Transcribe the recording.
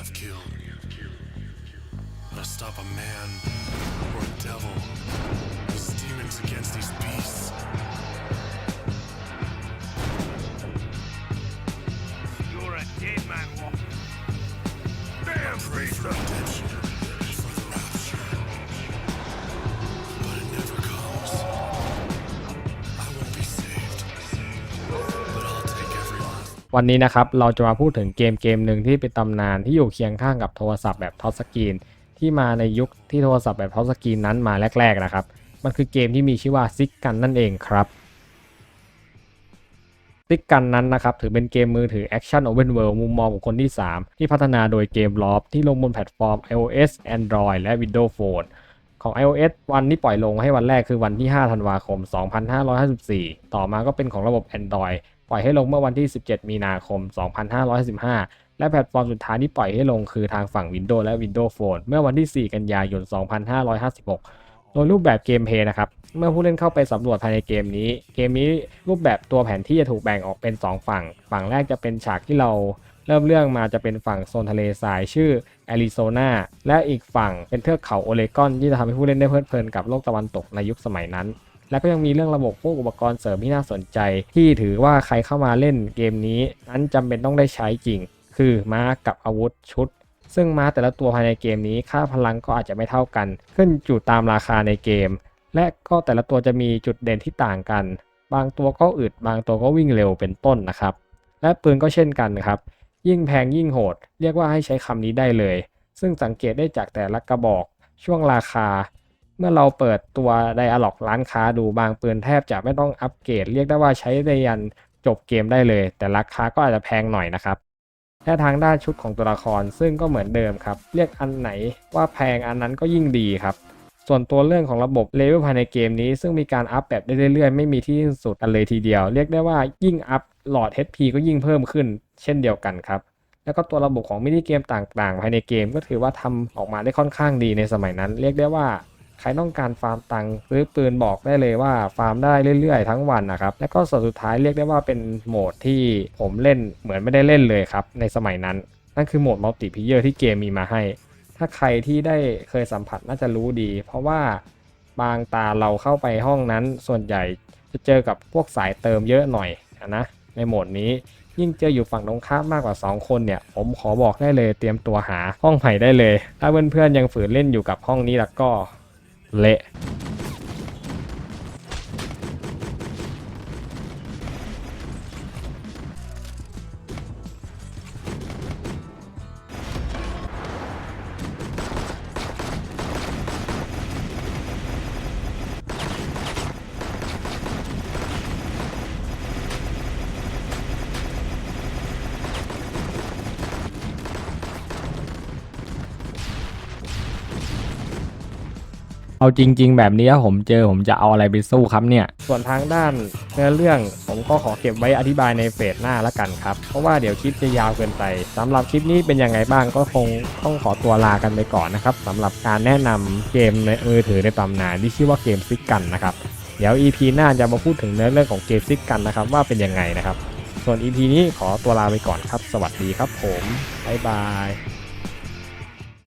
have killed. But stop a man or a devil, these demons against these beasts. You're a dead man, Walker. Damn, Priest! วันนี้นะครับเราจะมาพูดถึงเกมเกมหนึ่งที่เป็นตำนานที่อยู่เคียงข้างกับโทรศัพท์แบบทัชสกรีนที่มาในยุคที่โทรศัพท์แบบทัชสกรีนนั้นมาแรกๆนะครับ มันคือเกมที่มีชื่อว่าซิกกันนั่นเองครับซิกกันนั้นนะครับถือเป็นเกมมือถือแอคชั่นโอเพนเวิลด์มุมมองของคนที่ 3 ที่พัฒนาโดยเกมลอฟที่ลงบนแพลตฟอร์ม iOS Android และ Windows Phone ของ iOS วันที่ปล่อยลงให้วันแรกคือวันที่ 5 ธันวาคม 2554 ต่อมาก็เป็นของระบบ Android ปล่อยให้ลงเมื่อวันที่ 17 มีนาคม 2515 และแพลตฟอร์มสุดท้ายที่ปล่อยให้ลงคือทางฝั่ง Windows และ Windows Phone เมื่อวันที่ 4 กันยายน 2556 โดยรูปแบบเกมเพย์นะครับ เมื่อผู้เล่นเข้าไปสำรวจภายในเกมนี้ เกมนี้รูปแบบตัวแผนที่จะถูกแบ่งออกเป็น 2 ฝั่ง ฝั่งแรกจะเป็นฉากที่เราเริ่มเรื่องมาจะเป็นฝั่งโซนทะเลทรายชื่อแอริโซนาและอีกฝั่งเป็นเทือกเขาโอเลกอนที่จะทำให้ผู้เล่นได้เพลิดเพลินกับโลกตะวันตกในยุคสมัยนั้น และก็ยังมีเรื่องระบบพวกอุปกรณ์เสริมที่น่าสนใจ ที่ถือว่าใครเข้ามาเล่นเกมนี้ นั้นจำเป็นต้องได้ใช้จริง คือม้ากับอาวุธชุด ซึ่งม้าแต่ละตัวภายในเกมนี้ค่าพลังก็อาจจะไม่เท่ากัน ขึ้นอยู่ตามราคาในเกม และก็แต่ละตัวจะมีจุดเด่นที่ต่างกัน บางตัวก็อึดบางตัวก็วิ่งเร็วเป็นต้นนะครับ และปืนก็เช่นกันครับ ยิ่งแพงยิ่งโหด เรียกว่าให้ใช้คำนี้ได้เลย ซึ่งสังเกตได้จากแต่ละกระบอกช่วงราคา เมื่อเราเปิดตัวไดอะล็อกร้านค้าดูบางปืนแทบจะไม่ต้องอัปเกรด เรียกได้ว่าใช้ได้ยันจบเกมได้เลย แต่ราคาก็อาจจะแพงหน่อยนะครับและทางด้านชุดของตัวละครซึ่งก็เหมือนเดิมครับ เรียกอันไหนว่าแพงอันนั้นก็ยิ่งดีครับ ส่วนตัวเรื่องของระบบเลเวลภายในเกมนี้ ซึ่งมีการอัพแบบได้เรื่อยๆ ไม่มีที่สิ้นสุดกันเลยทีเดียว เรียกได้ว่ายิ่งอัพหลอด HP ก็ยิ่งเพิ่มขึ้น เช่นเดียวกันครับ แล้วก็ตัวระบบของมินิเกมต่างๆ ภายในเกมก็ถือว่าทำออกมาได้ค่อนข้างดีในสมัยนั้น เรียกได้ว่า ใครต้องการฟาร์มตังค์ซื้อปืนบอกได้เลยว่าฟาร์มได้เรื่อยๆ ทั้งวันนะครับ แล้วก็ส่วนสุดท้ายเรียกได้ว่าเป็นโหมดที่ผมเล่นเหมือนไม่ได้เล่นเลยครับ ในสมัยนั้น นั่นคือโหมดมัลติเพเยอร์ที่เกมมีมาให้ ถ้าใครที่ได้เคยสัมผัสน่าจะรู้ดี เพราะว่าบางตาเราเข้าไปห้องนั้น ส่วนใหญ่จะเจอกับพวกสายเติมเยอะหน่อยนะในโหมดนี้ยิ่งเจออยู่ฝั่งตรงข้ามมากกว่า 2 คนเนี่ย ผมขอบอกได้เลยเตรียมตัวหาห้องใหม่ได้เลย ถ้าเพื่อนๆยังฝืนเล่นอยู่กับห้องนี้แล้วก็ เละ เอาจริง ๆ แบบนี้ถ้าผมเจอผมจะเอาอะไรไปสู้ครับเนี่ย ส่วนทางด้านเนื้อเรื่องผมก็ขอเก็บไว้อธิบายในเฟสหน้าละกันครับ เพราะว่าเดี๋ยวคลิปจะยาวเกินไปสำหรับคลิปนี้เป็นยังไงบ้างก็คงต้องขอตัวลากันไปก่อนนะครับสำหรับการแนะนำเกมในมือถือในตำนานที่ชื่อว่าเกมซิกกันนะครับ เดี๋ยว EP หน้าจะมาพูดถึงเนื้อเรื่องของเกมซิกกันนะครับว่าเป็นยังไงนะครับ ส่วน EP นี้ขอตัวลาไปก่อนครับ สวัสดีครับผมบ๊ายบาย